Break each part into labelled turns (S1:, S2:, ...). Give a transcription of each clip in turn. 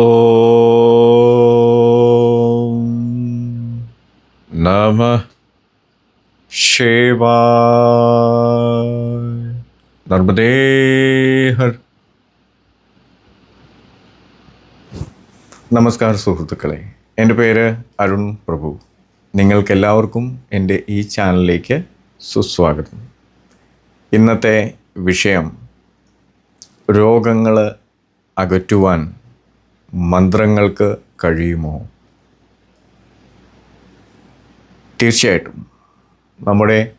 S1: ഓം നമ ശിവായ നർമ്മദേ ഹർ നമസ്കാര സുഹൃത്തുക്കളെ. എന്റെ പേര് അരുൺ പ്രഭു. നിങ്ങൾക്കെല്ലാവർക്കും എന്റെ ഈ ചാനലിലേക്ക് സുസ്വാഗതം. ഇന്നത്തെ വിഷയം രോഗങ്ങൾ അകറ്റുവാൻ മന്ത്രങ്ങൾക്ക് കഴിയുമോ? തീർച്ചയായിട്ടും. നമ്മുടെ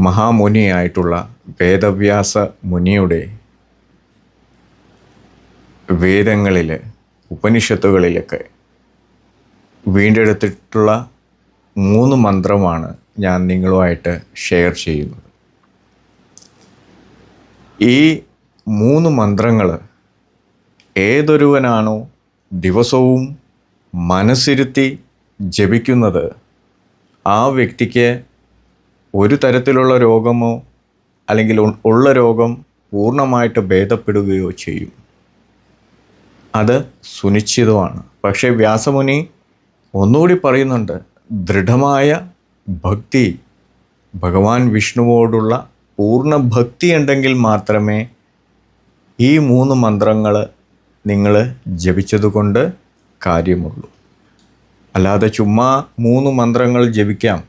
S1: മഹാമുനിയായിട്ടുള്ള വേദവ്യാസ മുനിയുടെ വേദങ്ങളിൽ ഉപനിഷത്തുകളിലൊക്കെ വീണ്ടെടുത്തിട്ടുള്ള മൂന്ന് മന്ത്രമാണ് ഞാൻ നിങ്ങളുമായിട്ട് ഷെയർ ചെയ്യുന്നത്. ഈ മൂന്ന് മന്ത്രങ്ങൾ ഏതൊരുവനാണോ ദിവസവും മനസ്സിരുത്തി ജപിക്കുന്നത്? ആ വ്യക്തിക്ക് ഒരു തരത്തിലുള്ള രോഗമോ അല്ലെങ്കിൽ ഉള്ള രോഗം പൂർണമായിട്ട് ഭേദപ്പെടുകയോ ചെയ്യും. അത് സുനിശ്ചിതമാണ്. പക്ഷേ വ്യാസമുനി ഒന്നുകൂടി പറയുന്നുണ്ട് ദൃഢമായ ഭക്തി ഭഗവാൻ വിഷ്ണുവോടുള്ള പൂർണ ഭക്തി ഉണ്ടെങ്കിൽ മാത്രമേ ഈ മൂന്ന് മന്ത്രങ്ങൾ നിങ്ങൾ ജപിച്ചതുകൊണ്ട് കാര്യമുള്ളൂ. അല്ലാതെ ചുമ്മാ മൂന്ന് മന്ത്രങ്ങൾ ജപിക്കാം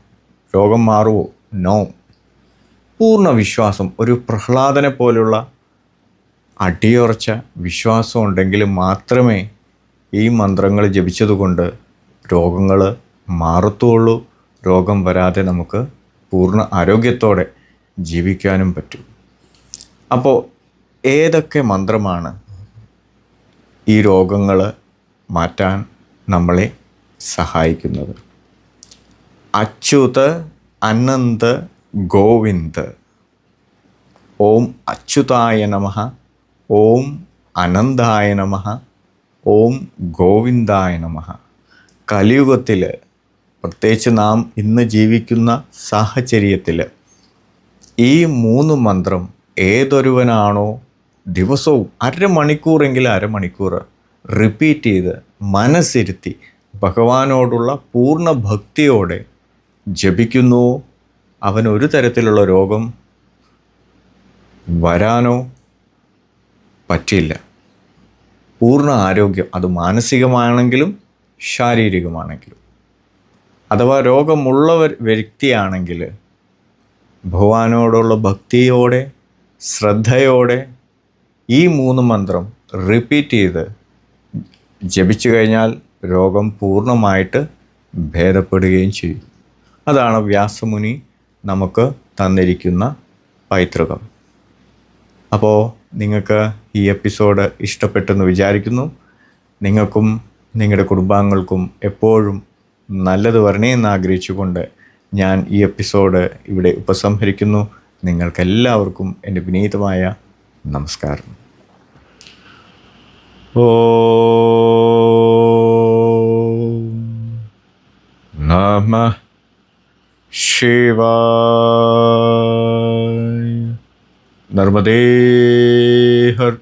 S1: രോഗം മാറുമോ നോ പൂർണ വിശ്വാസം ഒരു പ്രഹ്ലാദനെ പോലുള്ള അടിയുറച്ച വിശ്വാസം ഉണ്ടെങ്കിൽ മാത്രമേ ഈ മന്ത്രങ്ങൾ ജപിച്ചതുകൊണ്ട് രോഗങ്ങൾ മാറത്തുള്ളൂ. രോഗം വരാതെ നമുക്ക് പൂർണ ആരോഗ്യത്തോടെ ജീവിക്കാനും പറ്റും. അപ്പോൾ ഏതൊക്കെ മന്ത്രമാണ് ഈ രോഗങ്ങൾ മാറ്റാൻ നമ്മളെ സഹായിക്കുന്നത്. അച്യുത് അനന്ത് ഗോവിന്ദ്. ഓം അച്യുതായ നമ ഓം അനന്തായ നമ ഓം ഗോവിന്ദായ നമ. കലിയുഗത്തിൽ പ്രത്യേകിച്ച് നാം ഇന്ന് ജീവിക്കുന്ന സാഹചര്യത്തിൽ ഈ മൂന്ന് മന്ത്രം ഏതൊരുവനാണോ ദിവസവും അരമണിക്കൂറെങ്കിലും അരമണിക്കൂർ റിപ്പീറ്റ് ചെയ്ത് മനസ്സിരുത്തി ഭഗവാനോടുള്ള പൂർണ ഭക്തിയോടെ ജപിക്കുന്നു. അവൻ ഒരു തരത്തിലുള്ള രോഗം വരാനോ പറ്റില്ല പൂർണ ആരോഗ്യം അത് മാനസികമാണെങ്കിലും ശാരീരികമാണെങ്കിലും. അഥവാ രോഗമുള്ളവർ വ്യക്തിയാണെങ്കിൽ ഭഗവാനോടുള്ള ഭക്തിയോടെ ശ്രദ്ധയോടെ ഈ മൂന്ന് മന്ത്രം റിപ്പീറ്റ് ചെയ്ത് ജപിച്ചു കഴിഞ്ഞാൽ രോഗം പൂർണമായിട്ട് ഭേദപ്പെടുകയും ചെയ്യും. അതാണ് വ്യാസമുനി നമുക്ക് തന്നിരിക്കുന്ന പൈതൃകം. അപ്പോൾ നിങ്ങൾക്ക് ഈ എപ്പിസോഡ് ഇഷ്ടപ്പെട്ടെന്ന് വിചാരിക്കുന്നു. നിങ്ങൾക്കും നിങ്ങളുടെ കുടുംബാംഗങ്ങൾക്കും എപ്പോഴും നല്ലത് വരണേന്ന് ആഗ്രഹിച്ചുകൊണ്ട് ഞാൻ ഈ എപ്പിസോഡ് ഇവിടെ ഉപസംഹരിക്കുന്നു. നിങ്ങൾക്കെല്ലാവർക്കും എന്റെ വിനീതമായ നമസ്കാരം. ഓം നമ ശിവായ. നർമ്മദേ ഹർ